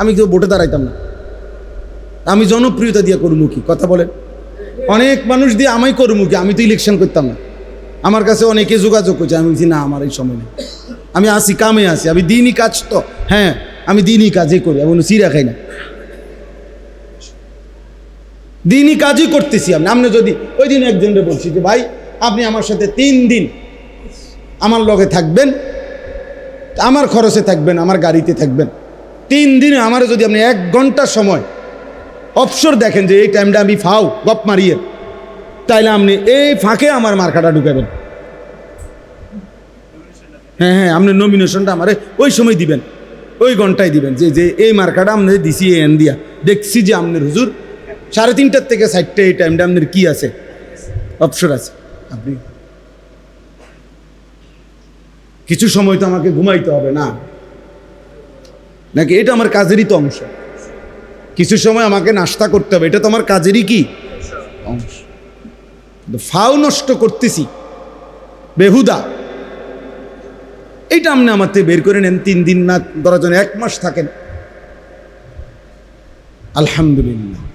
আমি কেউ ভোটে দাঁড়াইতাম না। আমি জনপ্রিয়তা দিয়ে করব কি? কথা বলেন। অনেক মানুষ দিয়ে আমায় করব কি? আমি তো ইলেকশন করতাম না। আমার কাছে অনেকে যোগাযোগ করছে। আমি বলছি, না, আমার এই সময় নেই। আমি আসি, কামে আসি। আমি দিনই কাজ তো। হ্যাঁ আমি দিনই কাজই করি। আমি চিরা খাই না। দিনই কাজই করতেছি আমি। আপনি যদি ওই দিন একজনকে বলছি যে, ভাই, আপনি আমার সাথে তিন দিন আমার লগে থাকবেন, আমার খরচে থাকবেন, আমার গাড়িতে থাকবেন। তিন দিনে আমার যদি আপনি এক ঘণ্টা সময় অবসর দেখেন যে এই টাইমটা আমি ফাও, গপ মারিয়ে, তাইলে আপনি এই ফাঁকে আমার মার্কাটা ঢুকাবেন। হ্যাঁ হ্যাঁ আপনি নমিনেশনটা আমারে ওই সময় দিবেন, ওই ঘন্টায় দিবেন, যে যে এই মার্কাটা আপনি দিছি এন দিয়া। দেখছি যে আপনার হুজুর সাড়ে তিনটার থেকে চারটে এই টাইমটা আপনার কি আছে? অবসর আছে। আপনি কিছু সময় তো আমাকে ঘুমাইতে হবে না। নাকি এটা আমার কাজেরই তো অংশ? কিছু সময় আমাকে নাস্তা করতে হবে, এটা তো আমার কাজেরই কি? অংশ। ফাও নষ্ট করতেছি। বেহুদা। এইটা আপনি আমার থেকে বের করে নেন, তিন দিন না ধরার এক মাস থাকেন আলহামদুলিল্লাহ।